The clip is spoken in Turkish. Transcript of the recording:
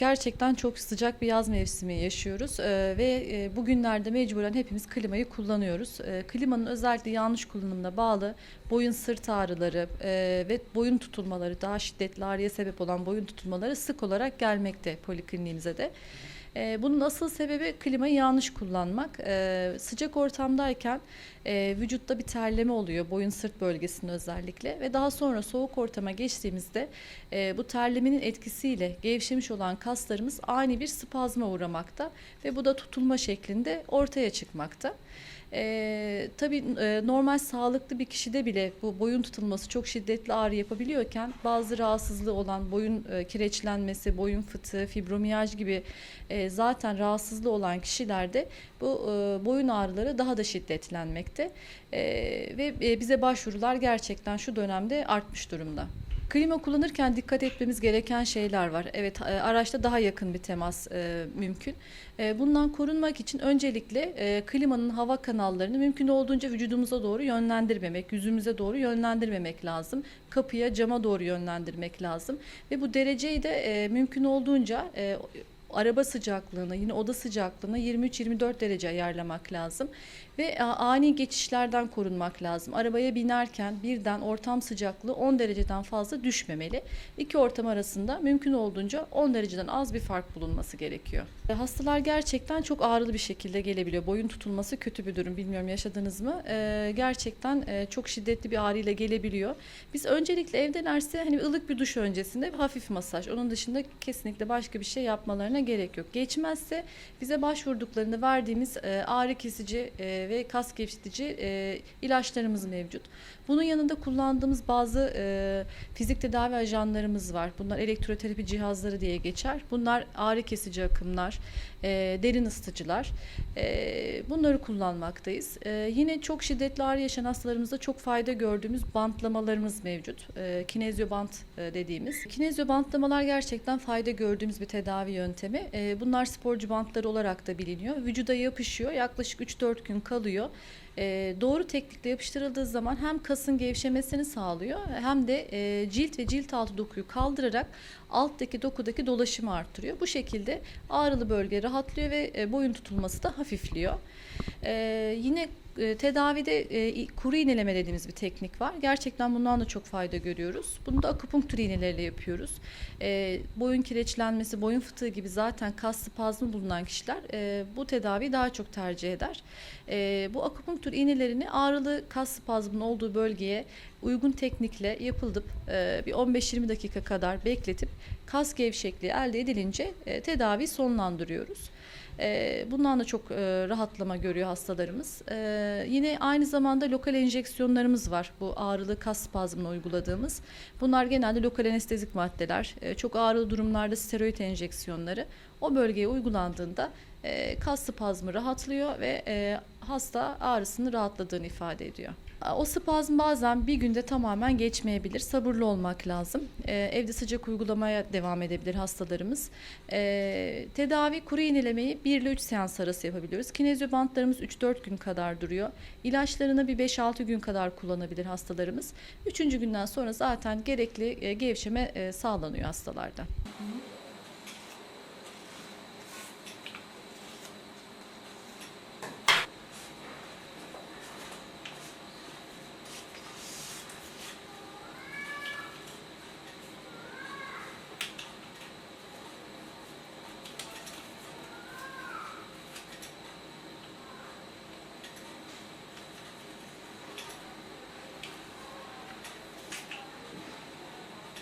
Gerçekten çok sıcak bir yaz mevsimi yaşıyoruz Ee, ve e, bugünlerde mecburen hepimiz klimayı kullanıyoruz. Ee, klimanın özellikle yanlış kullanımına bağlı boyun sırt ağrıları e, ve boyun tutulmaları daha şiddetli ağrıya sebep olan boyun tutulmaları sık olarak gelmekte polikliniğimize de. Ee, bunun asıl sebebi klimayı yanlış kullanmak. Ee, sıcak ortamdayken e, vücutta bir terleme oluyor boyun sırt bölgesinde özellikle ve daha sonra soğuk ortama geçtiğimizde e, bu terlemenin etkisiyle gevşemiş olan kaslarımız ani bir spazma uğramakta ve bu da tutulma şeklinde ortaya çıkmakta. E, tabii e, normal sağlıklı bir kişide bile bu boyun tutulması çok şiddetli ağrı yapabiliyorken bazı rahatsızlığı olan boyun e, kireçlenmesi, boyun fıtığı, fibromiyaj gibi e, zaten rahatsızlığı olan kişilerde bu e, boyun ağrıları daha da şiddetlenmekte E, ve e, bize başvurular gerçekten şu dönemde artmış durumda. Klima kullanırken dikkat etmemiz gereken şeyler var. Evet, e, araçta daha yakın bir temas e, mümkün. E, bundan korunmak için öncelikle e, klimanın hava kanallarını mümkün olduğunca vücudumuza doğru yönlendirmemek, yüzümüze doğru yönlendirmemek lazım. Kapıya, cama doğru yönlendirmek lazım. Ve bu dereceyi de e, mümkün olduğunca e, araba sıcaklığına, yine oda sıcaklığına 23-24 derece ayarlamak lazım. Ve ani geçişlerden korunmak lazım. Arabaya binerken birden ortam sıcaklığı 10 dereceden fazla düşmemeli. İki ortam arasında mümkün olduğunca 10 dereceden az bir fark bulunması gerekiyor. E, Hastalar gerçekten çok ağrılı bir şekilde gelebiliyor. Boyun tutulması kötü bir durum. Bilmiyorum yaşadınız mı? E, gerçekten e, çok şiddetli bir ağrıyla gelebiliyor. Biz öncelikle evdelerse hani ılık bir duş öncesinde hafif masaj. Onun dışında kesinlikle başka bir şey yapmalarına gerek yok. Geçmezse bize başvurduklarında verdiğimiz e, ağrı kesici e, ve kas gevşetici e, ilaçlarımız mevcut. Bunun yanında kullandığımız bazı e, fizik tedavi ajanlarımız var. Bunlar elektroterapi cihazları diye geçer. Bunlar ağrı kesici akımlar, e, derin ısıtıcılar. E, bunları kullanmaktayız. E, yine çok şiddetli ağrı yaşayan hastalarımızda çok fayda gördüğümüz bantlamalarımız mevcut. E, kinezyo bant e, dediğimiz. Kinezyo bantlamalar gerçekten fayda gördüğümüz bir tedavi yöntemi. E, bunlar sporcu bantları olarak da biliniyor. Vücuda yapışıyor. Yaklaşık 3-4 gün kalıyor. E, doğru teknikle yapıştırıldığı zaman hem kasın gevşemesini sağlıyor hem de e, cilt ve cilt altı dokuyu kaldırarak alttaki dokudaki dolaşımı arttırıyor. Bu şekilde ağrılı bölge rahatlıyor ve e, boyun tutulması da hafifliyor. E, yine e, tedavide e, kuru iğneleme dediğimiz bir teknik var. Gerçekten bundan da çok fayda görüyoruz. Bunu da akupunktur iğneleriyle yapıyoruz. E, boyun kireçlenmesi, boyun fıtığı gibi zaten kas spazmı bulunan kişiler e, bu tedaviyi daha çok tercih eder. E, bu akupunktur iğnelerini ağrılı kas spazmının olduğu bölgeye uygun teknikle yapılıp e, bir 15-20 dakika kadar bekletip kas gevşekliği elde edilince e, tedavi sonlandırıyoruz. E, bundan da çok rahatlama görüyor hastalarımız. Yine aynı zamanda lokal enjeksiyonlarımız var. Bu ağrılı kas spazmına uyguladığımız. Bunlar genelde lokal anestezik maddeler. Çok ağrılı durumlarda steroid enjeksiyonları. O bölgeye uygulandığında e, kas spazmı rahatlıyor ve e, hasta ağrısını rahatladığını ifade ediyor. O spazm bazen bir günde tamamen geçmeyebilir. Sabırlı olmak lazım. Ee, evde sıcak uygulamaya devam edebilir hastalarımız. Ee, tedavi kuru iğnelemeyi 1 ile 3 seans arası yapabiliyoruz. Kinezyo bantlarımız 3-4 gün kadar duruyor. İlaçlarını bir 5-6 gün kadar kullanabilir hastalarımız. Üçüncü günden sonra zaten gerekli e, gevşeme e, sağlanıyor hastalarda.